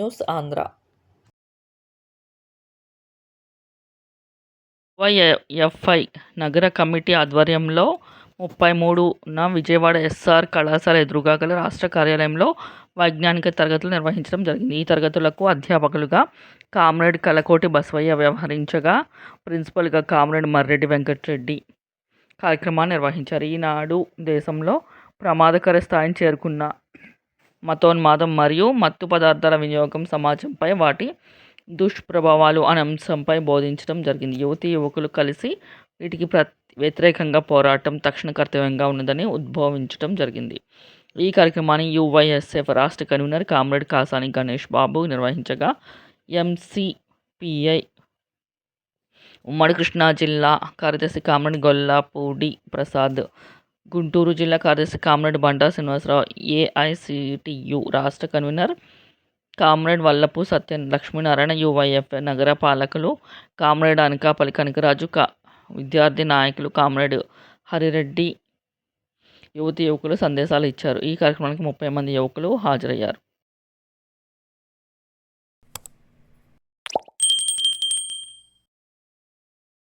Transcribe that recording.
News Andhra వైఎఫ్ఐ నగర committee ఆధ్వర్యంలో ముప్పై మూడున విజయవాడ ఎస్ఆర్ కళాశాల ఎదురుగా గల రాష్ట్ర కార్యాలయంలో వైజ్ఞానిక తరగతులు నిర్వహించడం జరిగింది. ఈ తరగతులకు అధ్యాపకులుగా కామ్రేడ్ కలకోటి బసవయ్య వ్యవహరించగా ప్రిన్సిపల్గా కామ్రేడ్ మర్రెడ్డి వెంకటరెడ్డి కార్యక్రమాన్ని నిర్వహించారు. ఈనాడు దేశంలో ప్రమాదకర స్థాయిని చేరుకున్న మతోన్మాదం మరియు మత్తు పదార్థాల వినియోగం సమాజంపై వాటి దుష్ప్రభావాలు అనే అంశంపై బోధించడం జరిగింది. యువతి యువకులు కలిసి వీటికి ప్ర వ్యతిరేకంగా పోరాటం తక్షణ కర్తవ్యంగా ఉన్నదని ఉద్భవించడం జరిగింది. ఈ కార్యక్రమాన్ని యువైఎస్ఎఫ్ రాష్ట్ర కన్వీనర్ కామ్రేడ్ కాసాని గణేష్ బాబు నిర్వహించగా ఎంసీపీఐ ఉమ్మడి కృష్ణా జిల్లా కార్యదర్శి కామ్రేడ్ గొల్లాపూడి ప్రసాద్ గుంటూరు జిల్లా కార్యదర్శి కామ్రేడ్ బండా శ్రీనివాసరావు ఏఐసిటియు రాష్ట్ర convener comrade Vallapu Satya Lakshminarayana UYF నగర పాలకులు కామ్రేడ్ అనకాపల్లి కనకరాజు కా విద్యార్థి నాయకులు కామ్రేడ్ హరిరెడ్డి యువతి యువకులు సందేశాలు ఇచ్చారు. ఈ కార్యక్రమానికి ముప్పై మంది యువకులు హాజరయ్యారు.